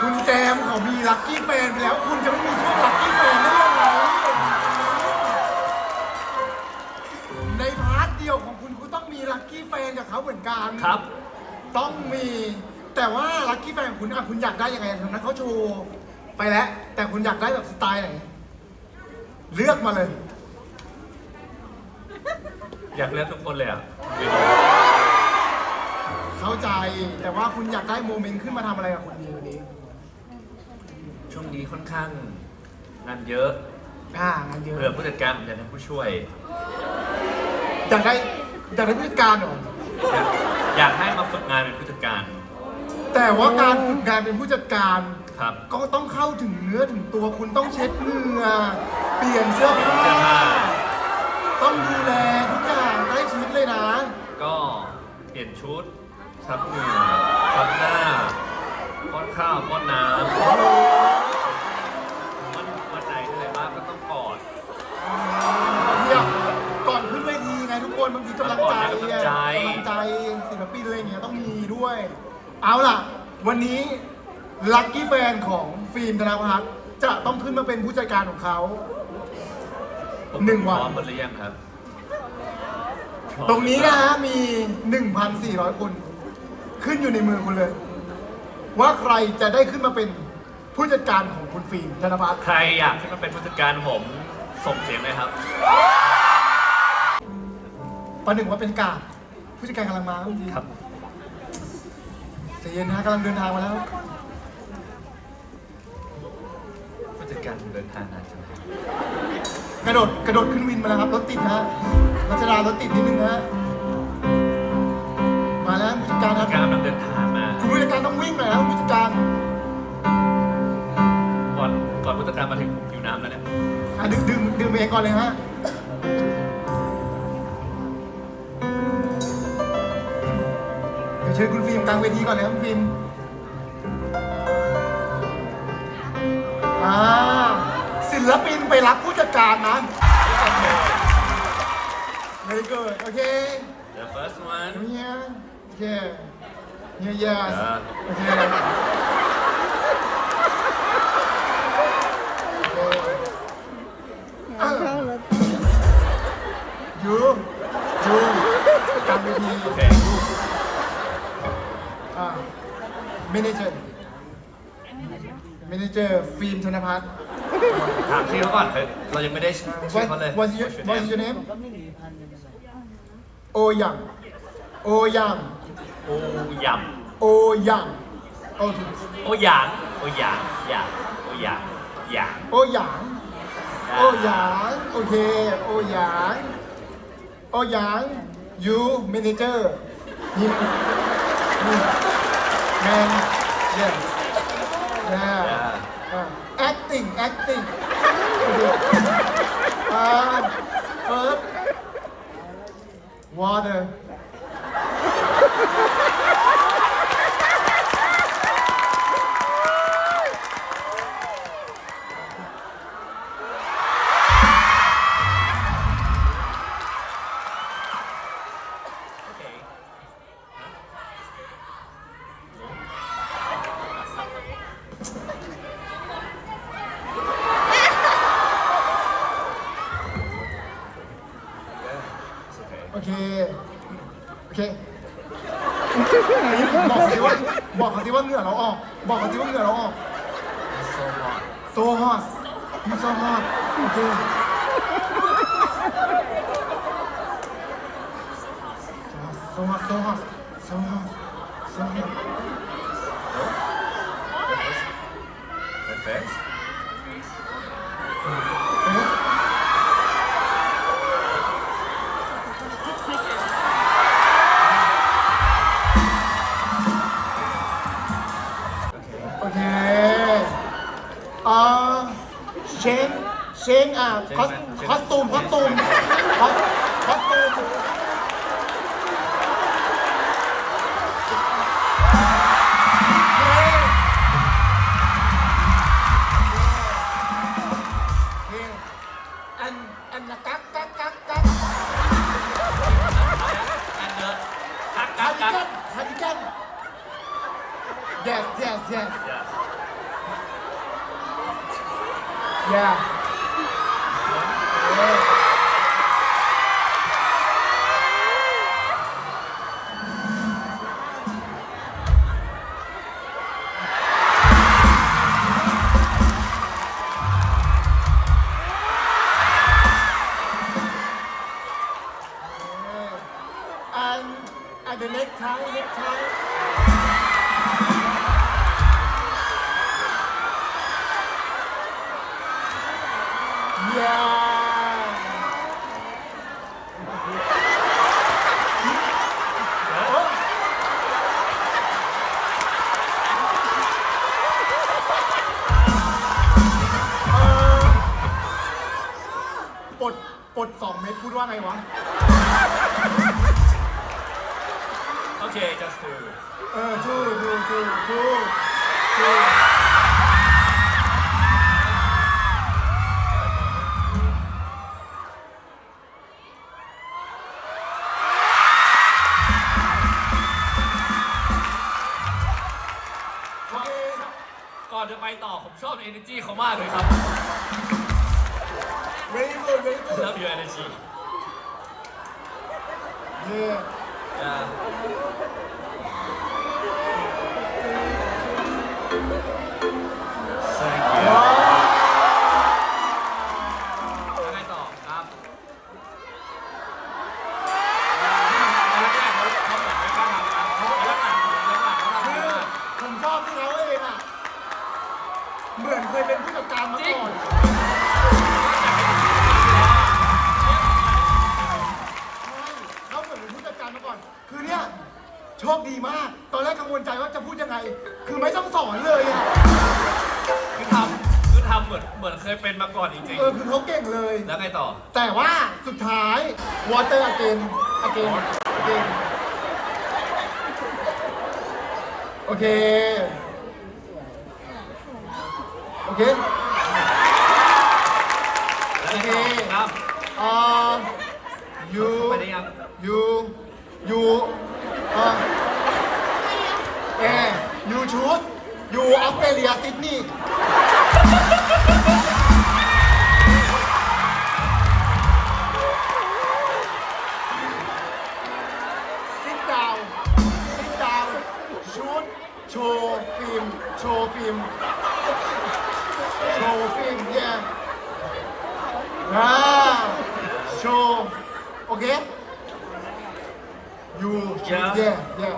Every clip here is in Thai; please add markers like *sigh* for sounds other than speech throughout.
คุณแจมเขามีลัคกี้แฟนไปแล้ว คุณจะไม่มีช่วงลัคกี้แฟนได้ยังไงในพาร์ทเดียวของคุณคุณต้องมีลัคกี้แฟนกับเขาเหมือนกันครับ ต้องมี แต่ว่าลัคกี้แฟนของคุณอะคุณอยากได้ยังไงทางนั้นเขาโชว์ไปแล้ว แต่คุณอยากได้แบบสไตล์ไหน เลือกมาเลย อยากเลือกทุกคนเลยอะเข้าใจแต่ว่าคุณอยากได้โมเมนต์ขึ้นมาทำอะไรกับคุณดีวันนี้ ช่วงนี้ค่อนข้างงานเยอะอ่างานเยอะเผื่อผู้จัดการผมอยากเป็นผู้ช่วย อยากได้อยากได้ผู้จัดการเหรออยากอยากให้มาฝึกงานเป็นผู้จัดการแต่ว่าการฝึกงานเป็นผู้จัดการ ครับ ก็ต้องเข้าถึงเนื้อถึงตัวคุณต้องเช็ดเหงื่อเปลี่ยนเสื้อผ้าเสื้อผ้า ต้องดูแลทุกอย่างใกล้ชิดเลยนะ ก็เปลี่ยนชุดซับเหงื่อซับหน้าป้อนข้าวป้อนน้ำ บางทีกำลังใจกำลังใจ กำลังใจศิลปินอะไรอย่างเงี้ยต้องมีด้วย เอาล่ะ วันนี้ลัคกี้แฟนของฟิล์มธนพัฒน์จะต้องขึ้นมาเป็นผู้จัดการของเขา ผมหนึ่งวัน พร้อมหมดหรือยังครับตรงนี้นะฮะมี 1,400 คน ขึ้นอยู่ในมือคุณเลย ว่าใครจะได้ขึ้นมาเป็นผู้จัดการของคุณฟิล์มธนพัฒน์ใครอยากขึ้นมาเป็นผู้จัดการผมส่งเสียงเลยครับ ประหนึ่งว่าเป็นกาดผู้จัดการกำลังมาจริงครับใจเย็นนะกำลังเดินทางมาแล้ว ผู้จัดการผมเดินทางนานจังเลยกระโดดกระโดดขึ้นวินมาแล้วครับรถติดฮะรัชดารถติดนิดนึงฮะมาแล้วผู้จัดการคผู้รับจัดการกำลังเดินทางมาคุณผู้จัดการต้องวิ่งหน่อยแล้วผู้จัดการก่อนก่อนผู้จัดการมาถึงผมหิวน้ำแล้วเนี่ยอะดื่มดื่มดื่มเองก่อนเลยฮะ เดี๋ยวเชิญคุณฟิล์มกลางเวทีก่อนเลยครับคุณฟิล์มอ่าศิลปินไปรับผู้จัดการนะ very good โอเค The first one Yeah, yeah, yeah, yes. Yeah. Okay. Okay. Manager manager ฟิล์มธนพัฒน์ถามชื่อเขาก่อนเฮ้ยเรายังไม่ได้ชื่อ What เขาเลย what's your What's your what's name? your name โอยังโอยังโอ้ยโอยังโอถูกำโอ้หยางโอ้หยางหยางโอ้หยางหยางโอหยางโอหยางโอเคโอหยางโอหยาง you manager นี่นี่ Man, yeah. Yeah. Uh, acting, acting. *laughs* uh, first, water. *laughs* so hot you so hot โอเเชงอะคอสคอสตูมคอสตูมคอสคอสตูม องเม็ดพูดว่าไงวะโอเค just two เออทูทูทูทูทูโอเคก่อนจะไปต่อผมชอบ energy เขามากเลยครับ very good very good. Love your energy. Yeah. Yeah. Thank you สุดท้าย water again again again โอเค โอเคแล้วไงต่อครับอ่า you ไปได้ยัง you you อ่าเอ you choose you Australia Sydney ล์มโชว์ฟิล์มโชว์ฟิล์ม yeah อ่าโชว์โอเค you Yeah. yeah yeah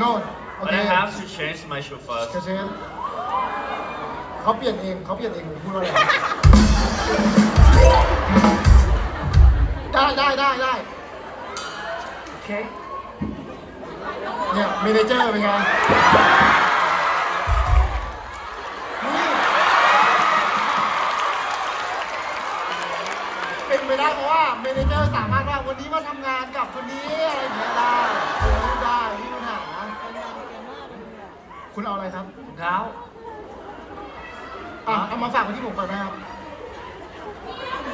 no But โอเค I have to change my shoe first กระเชนเขาเปลี่ยนเองเขาเปลี่ยนเองผมพูดว่าอะไรได้ได้ได้ได้ Okay เนี่ยเมเนเจอร์เป็นไงนี่ เป็นไปได้เพราะว่าเมเนเจอร์สามารถว่าวันนี้มาทำงานกับคนนี้อะไรอย่างเงี้ยได้เออได้ไม่มีปัญหาคุณเอาอะไรครับถุงเท้าอะเอามาฝากไว้ที่ผมก่อนนะครับ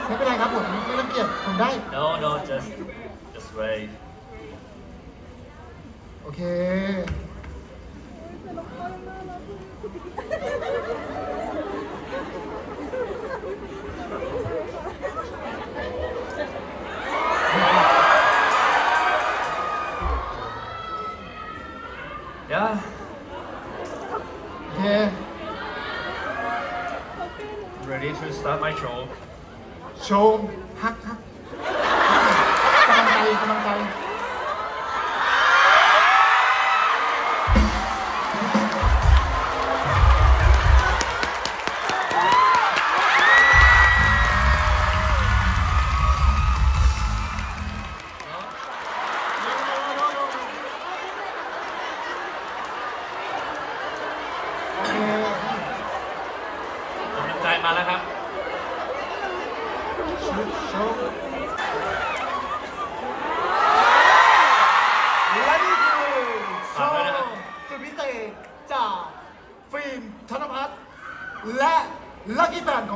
ไม่เป็นไรครับผมไม่รังเกียจผมได้ No no just just wait โอเค start my show โชว์ฮักฮัก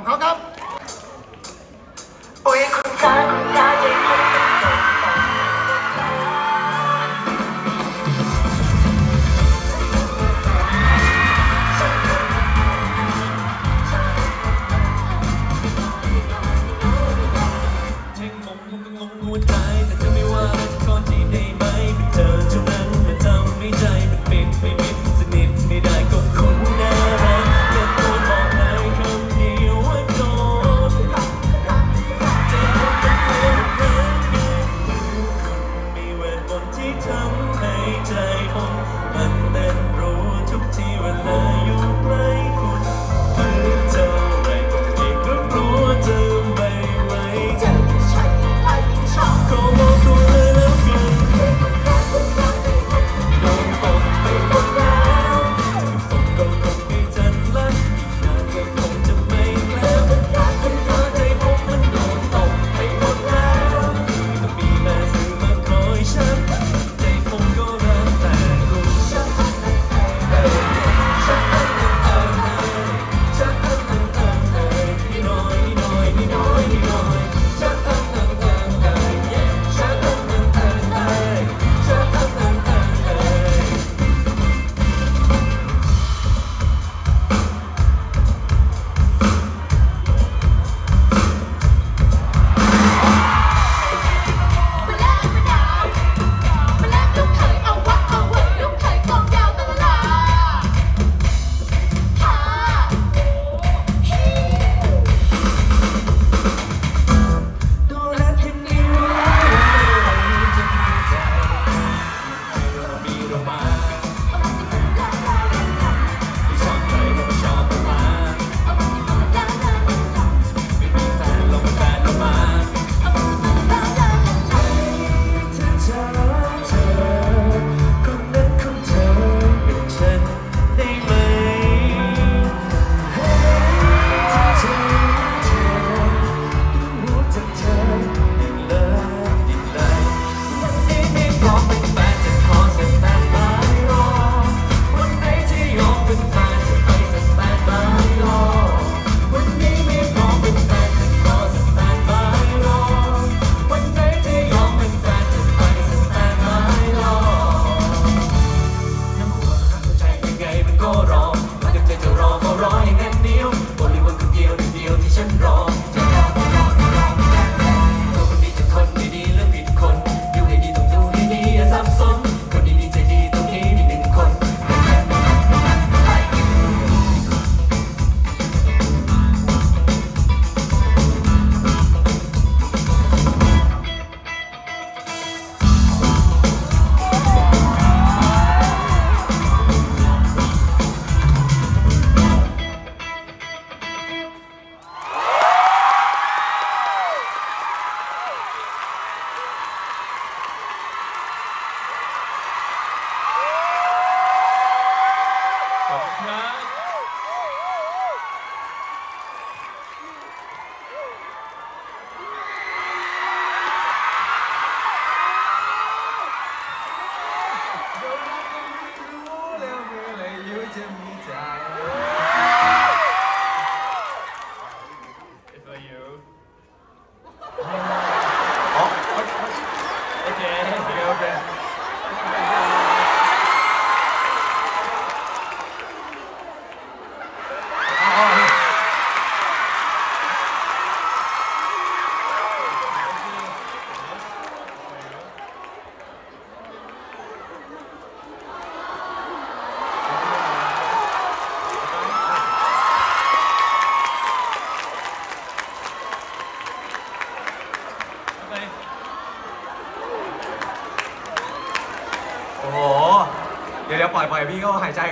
เขาครับ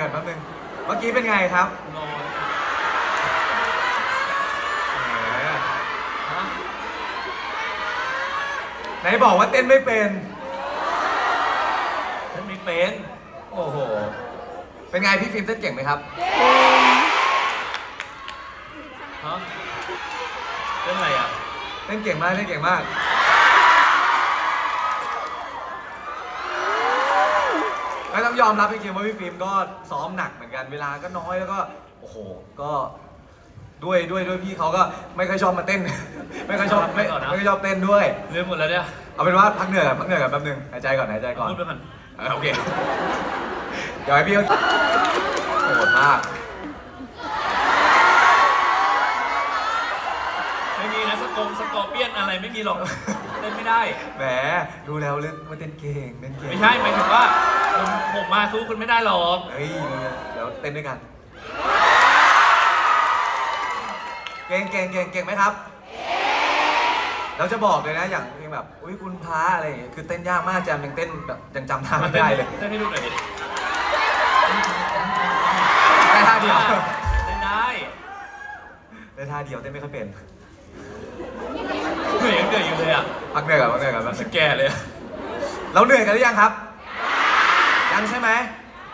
ก่อนแป๊บนึง เมื่อกี้เป็นไงครับนอนแหมฮะไหนบอกว่าเต้นไม่เป็นฉันไม่เป็น โอ้โห เป็นไงพี่ฟิล์มเต้นเก่งไหมครับฮะเล่นอะไรอะ เต้นเก่งมาก เต้นเก่งมาก ไม่ต้องยอมรับจริงๆว่าพี่ฟิล์มก็ซ้อมหนักเหมือนกันเวลาก็น้อยแล้วก็โอ้โหก็ด้วยด้วยด้วยพี่เขาก็ไม่ค่อยชอบมาเต้น ไม่ค่อยชอบไม่ไม่ค่อยชอบเต้นด้วยเรื่องหมดแล้วเนี่ยเอาเป็นว่าพักเหนื่อยก่อนพักเหนื่อยก่อนแป๊บนึงหายใจก่อนหายใจก่อนพูดไปก่อนเออโอเคเดี๋ยวให้พี่เขาโหดมากไม่มีนะสกงสกอร์เปียนอะไรไม่มีหรอกเล่นไม่ได้ แหมรู้แล้วเล่นว่าเต้นเก่งเต้นเก่งไม่ใช่หมายถึงว่า ผมผมมาสู้คุณไม่ได้หรอกเฮ้ยเดี๋ยวเต้นด้วยกัน เก่งเก่งเก่งเก่งไหมครับเราจะบอกเลยนะอย่างเพลงแบบอุ้ยคุณพระอะไรอย่างเงี้ยคือเต้นยากมากแจมยังเต้นแบบยังจำท่าไม่ได้เลยเต้นให้ดูหน่อยดิได้ท่าเดียวเต้นได้ได้ท่าเดียวเต้นไม่ค่อยเป็นเหนื่อยยังเหนื่อยอยู่เลยอะพักเหนื่อยก่อนพักเหนื่อยก่อนพักเหสนื่อยแกเลยอะเราเหนื่อยกันหรือยังครับยัง ใช่ไหม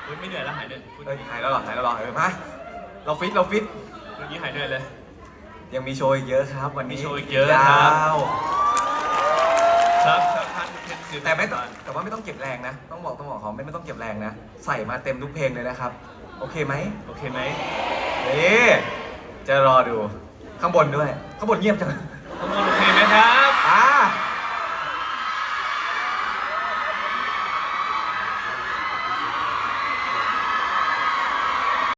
อุ๊ยไม่เหนื่อยแล้วหายเหนื่อยพูดเฮ้ยหายแล้วเหรอหายแล้วเหรอเออมาเราฟิตเราฟิตเมื่อกี้หายเหนื่อยเลย ยังมีโชว์อีกเยอะครับ วันนี้มีโชว์อีกเยอะครับยาวครับครับท่านเพชรคือแต่ไม่ต้องแต่ว่าไม่ต้องเก็บแรงนะ ต้องบอกต้องบอกเขาไม่ไม่ต้องเก็บแรงนะ ใส่มาเต็มทุกเพลงเลยนะครับ โอเคไหมโอเคไหมเอ๊ะจะรอดูข้างบนด้วย ข้างบนเงียบจัง ข้างบนโอเคไหมครับ